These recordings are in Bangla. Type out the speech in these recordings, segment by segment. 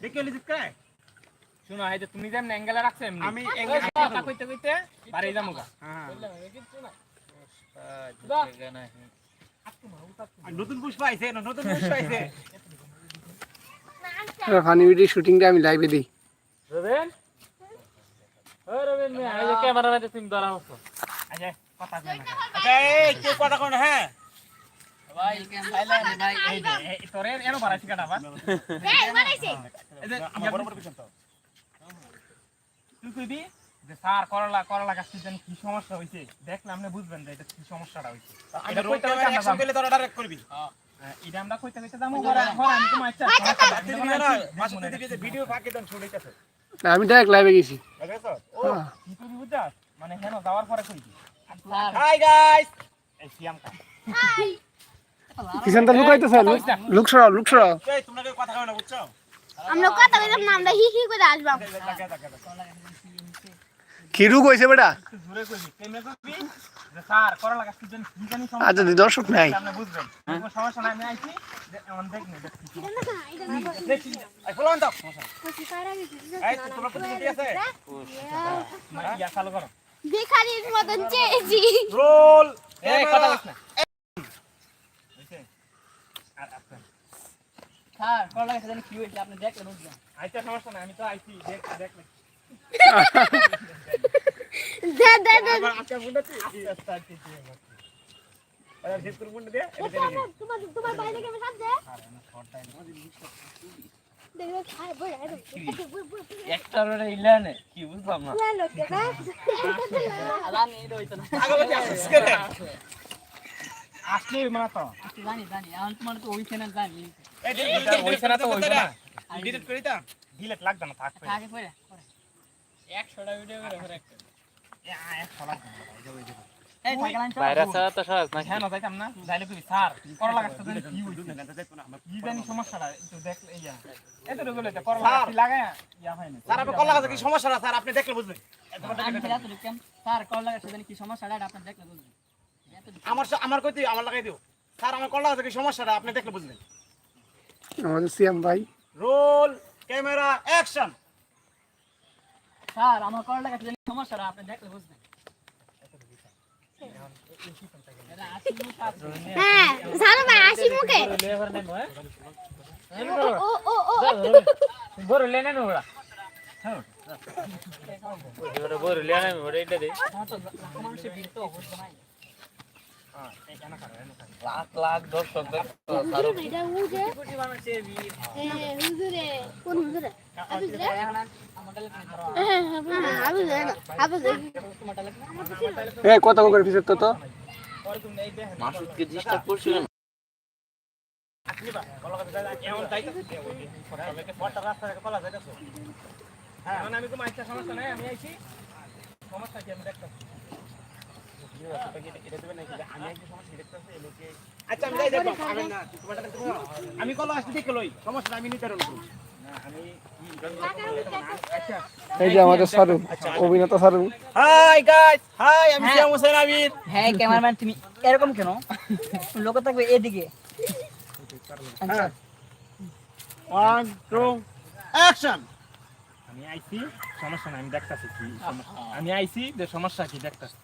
দেখে লিজিত কায় শুনো এই যে তুমি যেমন অ্যাঙ্গেলে রাখছো এমনি আমি ওই কথা কইতে কইতে বাড়ি যাব গা। হ্যাঁ। নতুন পুষ্পা আইছে না নতুন পুষ্পা আইছে। ফানি ভিডিও শুটিংটা আমি লাইভে দিই। রবেন? ও রবেন মিয়া ক্যামেরা মাঝে তুমি ধরা হচ্ছো আচ্ছা কথা কই না। আচ্ছা এই কথা কই না হ্যাঁ। তুই কইবি যে স্যার করলা করলা গাছ জানি কি সমস্যা হইছে? দেখলে আপনি বুঝবেন যে এটা কি সমস্যাটা হইছে। আমি এটা কইতে কইতে অ্যাকশন পেলে তোরা ডাইরেক্ট করবি? হ্যাঁ, এটা আমরা কইতে কইতে যাব ঘরে ঘরে আমি তো মাইচ্ছা দিবি ভিডিও ফাঁকে দেন আমি ডাইরেক্ট লাইভে গেছি। ও। হ্যাঁ। কি করবি বুঝছাস? মানে হেন যাওয়ার পরে কইবি। হাই গাইস এই সিয়াম কা। কিষানটা লুকাইতেছে লুক সরাও লুক সরাও। আমরা কথা কইতাম না আমরা হি হি করে আসবাম। দেখা দেখা দেখা খিরু কইছে বেটা? আচ্ছা দি দর্শক নাই। ভিখারির মতন চেয়েছি। রোল। এই কথা না। হইছে? আর আচ্ছা স্যার করলা গাছে জানি কি হয়েছে আপনি দেখলেন বুঝলেন আইতে সমস্যা নাই আমি তো আইছি দেখ দেখ দে দে দে। আবার আচ্ছা বুঝতে আস্তে আস্তে আইছি আরে জিত করে মুন্ডে দে তোমার তোমার বাইরে কেমন সাথ দে। দেখো খাই বড় একটা রোডে ইলানে কি বুঝলাম না। আসলে মানে তো। আচ্ছা, জানি জানি। এখন তোমার তো ওই চ্যানেল জানি। এই দিন এটা হইছে না তো হইছে না ডিলিট করে। দাও ডিলেট লাগবে না থাকবে আগে পরে একশোটা ভিডিও করে পরে একটা। এই সাইকেল আনছো তো সহজ না কেন যাইতাম না। যাইলে কই স্যার করলা গাছটা জানি কি হইছে। কি জানি সমস্যাটা একটু দেখলে ইয়া এত রকম এটা করলা গাছ লাগায় ইয়া হয় না স্যার আপনার কল্লা কাছে কি স্যার আপনি দেখলে বুঝবেন। স্যার জানি কি সমস্যা আপনি দেখলে বুঝবেন। আমার আমার কইতে আমার লাগাই দিও। স্যার আমার কল্লা কাছে কি? সমস্যাটা আপনি দেখলে বুঝবেন। আমাদের সিয়াম ভাই। Roll camera action. স্যার আমার গাছে জানি সমস্যাটা আপনি দেখলে বুঝবেন। আছে। হ্যাঁ ভাই আসি মুখে। ও ও ও। বড় লেনে নোড়া বড় বড় লেনে বড় এটা দে আমার ভিড় তো বুঝবে নাই লাখ লাখ দর্শক এটা হুজুরে কোটি মানুষের ভিড় এ হুজুরে কোন হুজুরে হুজুরে এখন আমার টেলিফোন ধরো। হ্যাঁ আবু জান তোমার কত করে পিছত তো তো? মাসুদকে ডিস্টার্ব হ্যাঁ আমি তো মাইসা সমস্যা নাই আমি আইছি। সমস্যা কি? আমি দেখতেছি। আচ্ছা আমি যাই দেখো। আমি না আমি কল্লা আসতে দেখে লই। সমস্যা আমি নিতে পারব এই যে আমাদের সারু অভিনেতা সারু হাই গাইস হাই আমি হ্যাঁ। শ্যাম হোসেন আমির। হ্যাঁ ক্যামেরাম্যান তুমি এরকম কেন? লোক থাকবে এদিকে। আচ্ছা ওয়ান টু অ্যাকশন আমি আইছি সমস্যা নাই আমি দেখতাছি কি সমস্যা। আমি আইছি যে সমস্যা কি দেখতাছি।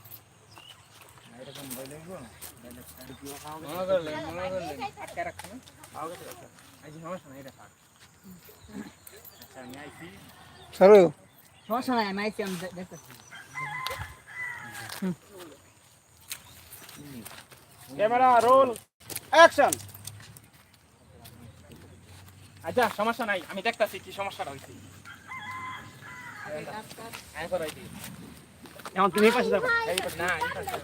সারু। সমস্যা নাই আমি আইছি আমি দেখতেছি ক্যামেরা রোল অ্যাকশন। আচ্ছা সমস্যা নাই আমি দেখতাছি কি সমস্যাটা করাইছি এখন তুমি পাশে যাব এই তো না এই পাশে।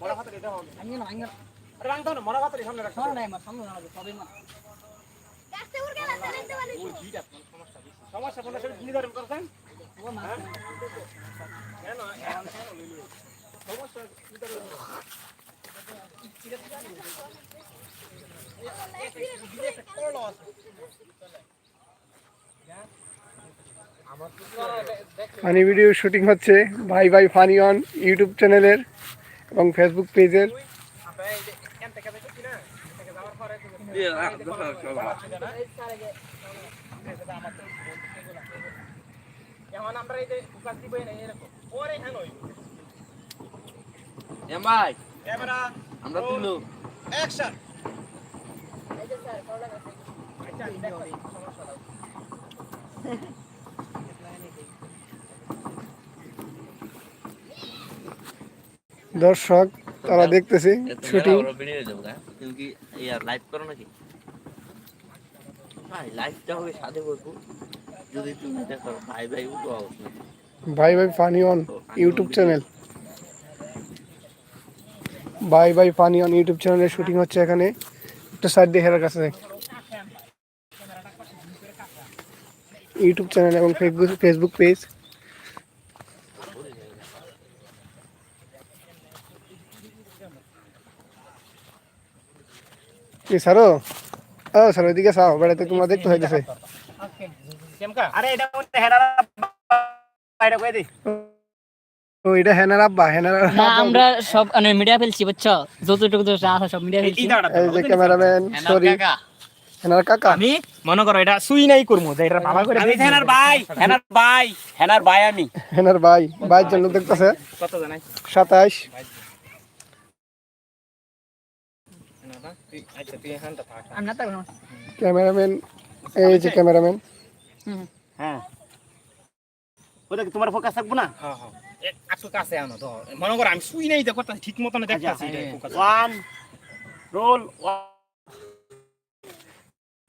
বড় হাতে দিতে হবে আমি না আমি আরে রাং দাও না বড় হাতে সামনে রাখো সমস্যা নাই আমার সামনে জানাবে সবই উড় গেল সমস্যা কোনটা সেটা নির্ধারণ করছেন ও মা ফানি ভিডিও শুটিং হচ্ছে ভাই ভাই ফানি অন ইউটিউব চ্যানেলের এবং ফেসবুক পেজের। আমরা এখান এই যে না এরকম হ্যাঁ নই এম ভাই ক্যামেরা তুলো। অ্যাকশন আচ্ছা দেখো সমস্যা দাও দর্শক, তারা দেখতেছে উঠো ভাই ভাই ফানি অন ইউটিউব চ্যানেল। ভাই ভাই ফানি অন ইউটিউব চ্যানেলের শুটিং হচ্ছে এখানে। একটা সাইড দিয়ে হেরার কাছে ইউটিউব চ্যানেল এবং ফেসবুক ফেসবুক পেজ কি স্যারো ও স্যার ওইদিকে সাও বেড়াতে তোমরা দেখতে হয়ে গেছে কেমকা আরে এটা মধ্যে হেডার বাইরে কই দি। ও এটা হেনার আব্বা হেনার না আমরা সব মানে মিডিয়া ফেলছি বুঝছ? যতটুকু তো আছে সব মিডিয়া ফেলছি। এই যে ক্যামেরাম্যান সরি হেনার কাকা। আমি? মনে করো এটা সুই নাই করমু যে এটা বাবা করে আমি হেনার ভাই হেনার ভাই হেনার ভাই আমি। হেনার ভাই ভাইয়ের জন্য দেখতেছে। কত জানাই সাতাইশ। তুই এখানটা থাক আমি না থাকব ক্যামেরাম্যান এই যে ক্যামেরাম্যান। হ্যাঁ। ওটা তোমার ফোকাস থাকব না? হ্যাঁ হ্যাঁ। একটু কাছে আনো তো মনে করো আমি সুই নাই তো করতেছি ঠিক মতন দেখতাছি এটা focus। ওয়ান রোল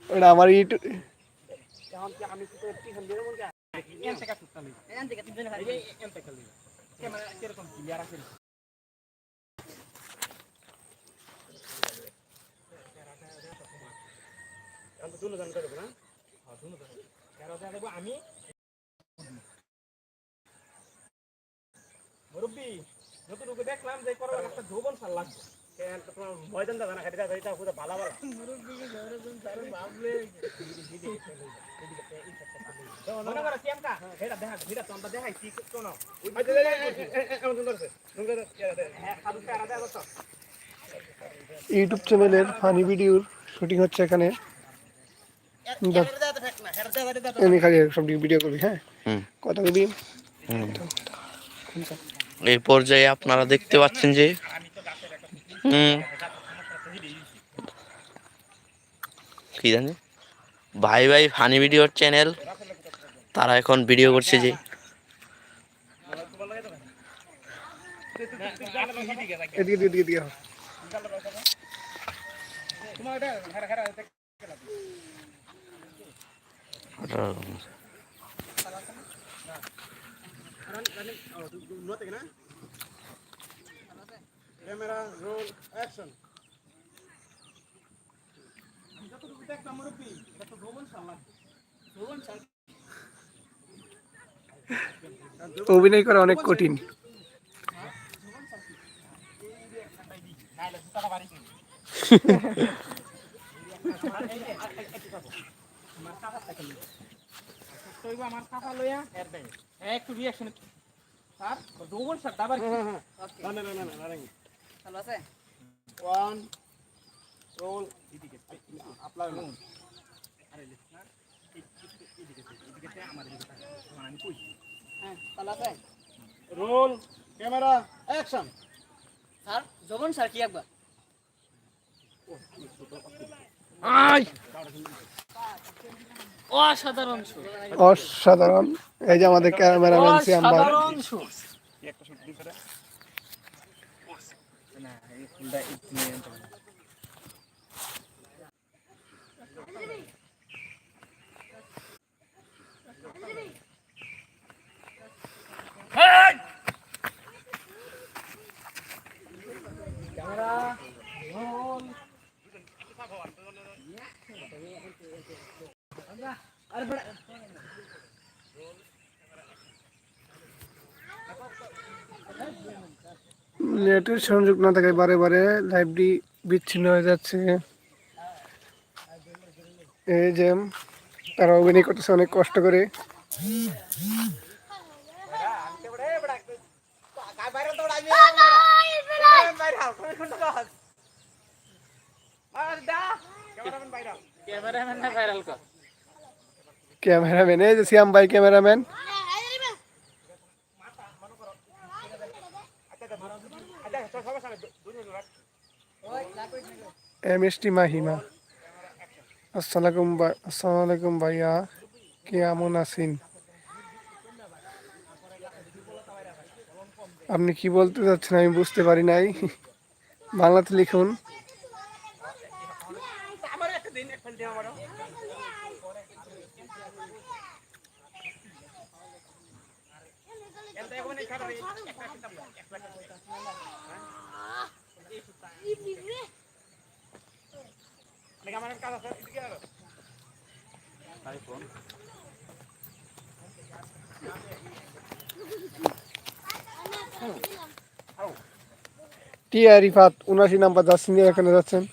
ওটা আমার ইউটিউব এখান থেকে থেকে। ক্যামেরা ক্লিয়ার আছে? আমি মুরব্বী যতটুকু দেখলাম যে একটা যৌবন সার লাগবে ময়দান দাদা না ভালো ভালো মনে করো কেমকা এটা দেখা এটা তো আমরা দেখাইছি শোনো হ্যাঁ সাধু প্যারা দেয় তো ইউটিউব চ্যানেলের ফানি ভিডিওর শুটিং হচ্ছে এখানে আমি খালি সব ভিডিও করবি হ্যাঁ। কথা কবি এই পর্যায়ে আপনারা দেখতে পাচ্ছেন যে কি জানি? ভাই ভাই ফানি ভিডিওর চ্যানেল, তারা এখন ভিডিও করছে যে এদিকে এদিকে এদিকে হ। ক্যামেরা রোল অ্যাকশন অভিনয় করা অনেক কঠিন তৈব আমার কাকা লইয়া এর দেয় একটু রিঅ্যাকশন স্যার যৌবন স্যার দাবার কি? না না না না না ভালো আছে? ওয়ান রোল এদিকে আপনার হ্যাঁ ভালো আছে? রোল ক্যামেরা অ্যাকশন স্যার যখন স্যার কি একবার? অসাধারণ অসাধারণ। এই যে আমাদের ক্যামেরাম্যান সিয়াম্বার। অসাধারণ শুট না এই ফুলটা একটু নেটের সংযোগ না থাকায় বারে বারে লাইভটি বিচ্ছিন্ন হয়ে যাচ্ছে। এই যে তারা অভিনয় করতেছে, অনেক কষ্ট করে। ক্যামেরাম্যান এই যে শ্যাম ভাই cameraman. M S T Mahima. আসসালাম আসসালামু আলাইকুম ভাইয়া, কেমন আছেন? আপনি কি বলতে চাচ্ছেন আমি বুঝতে পারি নাই। বাংলাতে লিখুন। টিয়া রিফাত উনাশি নাম্বার যাচ্ছেন এখানে যাচ্ছেন।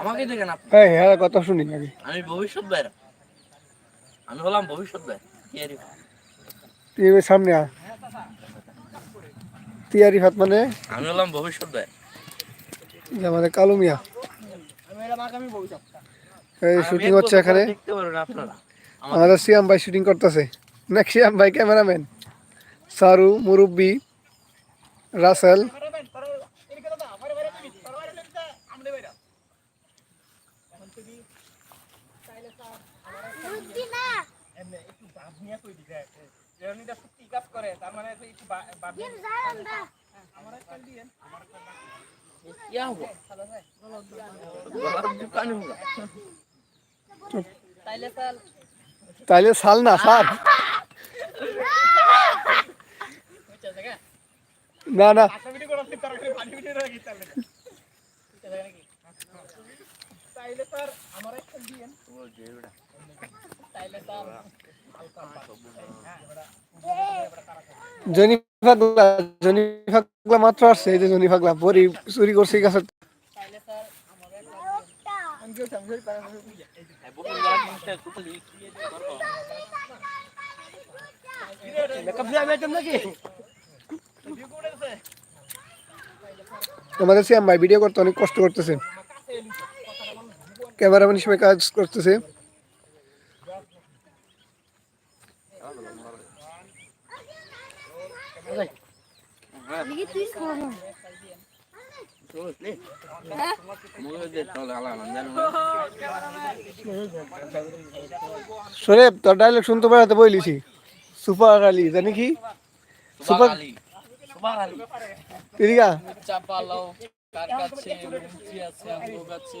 আমাকে দেখেন আপনি। এই হ্যাঁ কথা শুনি আগে। আমি ভবিষ্যৎ বাইরা আমি হলাম ভবিষ্যৎ রিফাত তুই সামনে আ রিফাত মানে? আমি হলাম ভবিষ্যৎ আমাদের কালো মিয়া। এই শুটিং হচ্ছে এখানে। দেখতে পারবেন আপনারা। আমাদের সিয়াম ভাই শুটিং করতেছে। না সিয়াম ভাই ক্যামেরাম্যান সারু মুরব্বি রাসেল। क्या हुआ गला में पानी होगा তাইলে স্যার তাইলে সাল না সার না না আশা ভিডিও করতে তার কাছে পানি ভিডিও রাখি তাহলে তাইলে স্যার আমার একটা দিয়ে তাইলে স্যার জনি ফাগলা জনি ফাগলা মাত্র আসছে, এই যে জনি ফাগলা, বড়ি চুরি করছে এই আমাদের সিয়াম ভাই ভিডিও করতে অনেক কষ্ট করতেছে। ক্যামেরাম্যান হিসেবে কাজ করতেছে। সুরেব তোর ডায়লগ শুনতে পারাতে বইলিছি। সুপার আলী জানি কি? সুপার চাপা লাও কার কাছে আছে আমগো কাছে?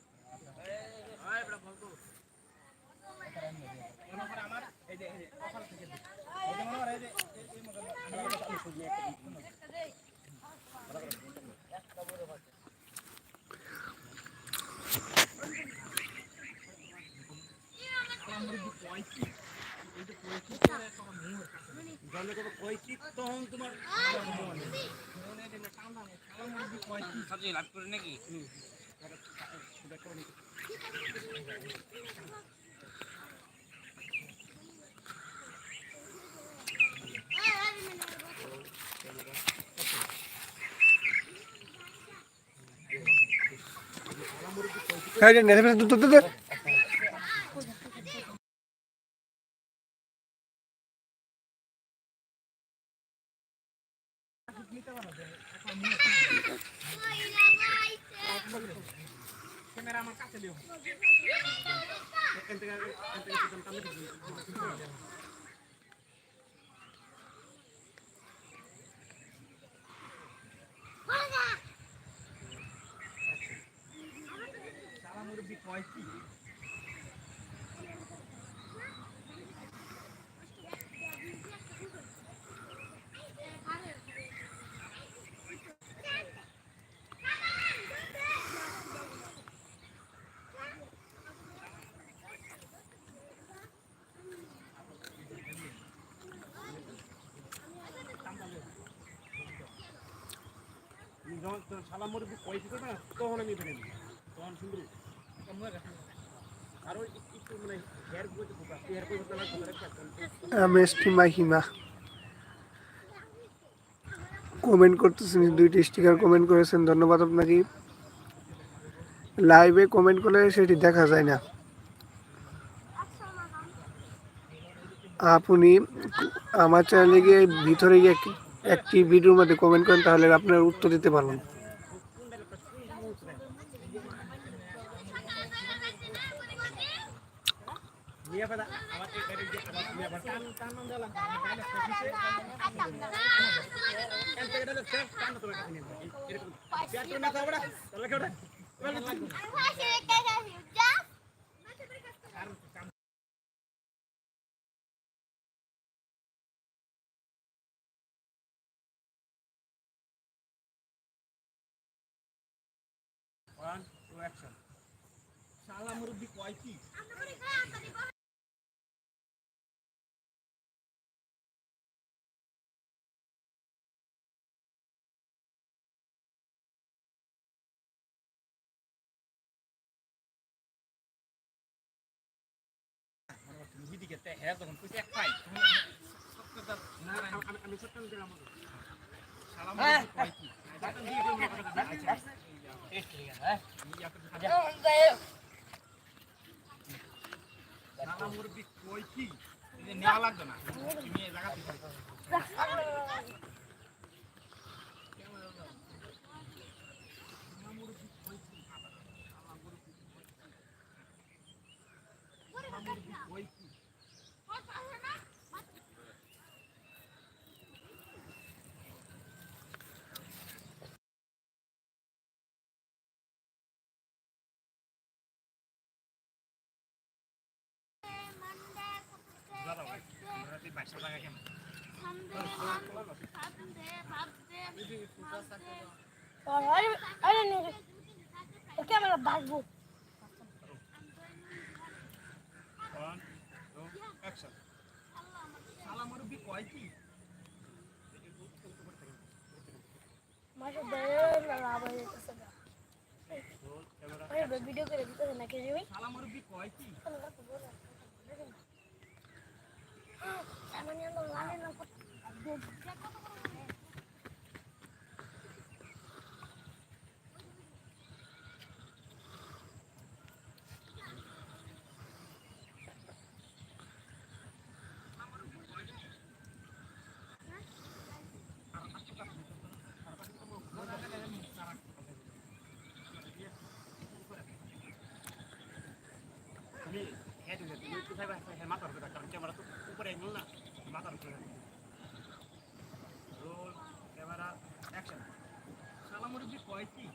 কইছি তখন তোমার হ্যাঁ রে, নেড়ে ফেলে দূর, দূর, দূর, দূর। ক্যামেরা আমার কাছে লিও সালাম মুরব্বী করবে না তখন আমি তখন একটু মানে হেয়ার হেয়ার মাহিমা কমেন্ট করতেছেন দুইটি স্টিকার কমেন্ট করেছেন, ধন্যবাদ আপনাকে। লাইভে কমেন্ট করলে সেটি দেখা যায় না। আপনি আমার চ্যানেলে গিয়ে ভিতরে গিয়ে একটি- ভিডিওর মধ্যে কমেন্ট করেন তাহলে আপনার উত্তর দিতে পারবেন পেট তো না খাবড়া তাহলে কেউটা ওয়ান টু অ্যাকশন শালা মুরব্বি কয় কি দিদিকে তে হ্যাঁ তখন কইছে এক পাই না আমি আমি সত্যি দিলাম শালা মুরব্বি কই কি নেওয়া লাগবে না তুমি এই জায়গা থেকে বাসা জায়গা কেমন ক্যামেরা বাঁচবো ওয়ান টু অ্যাকশন শালা মুরব্বি কয় কি মাসে দেড় লাভ হয়ে যেতেছে আরে ভিডিও করে দিতেছে নাকি মুরব্বি কয় কি সামান্য লাগে না তুমি হেড হয়ে তুমি কোথায় বাসা হ্যাঁ মাথার উপরে মাথার উপরে রোল ক্যামেরা অ্যাকশন শালা মুরব্বি কয় কি?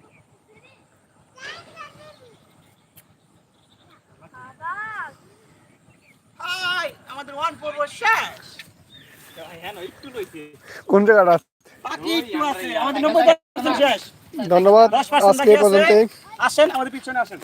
আমাদের ওয়ান পর্ব শেষ। একটু রয়েছে কোন জায়গাটা? বাকি একটু আছে আমাদের নব্বই শেষ। ধন্যবাদ 10% আজকে আছে। আসেন আমাদের পিছনে আসেন।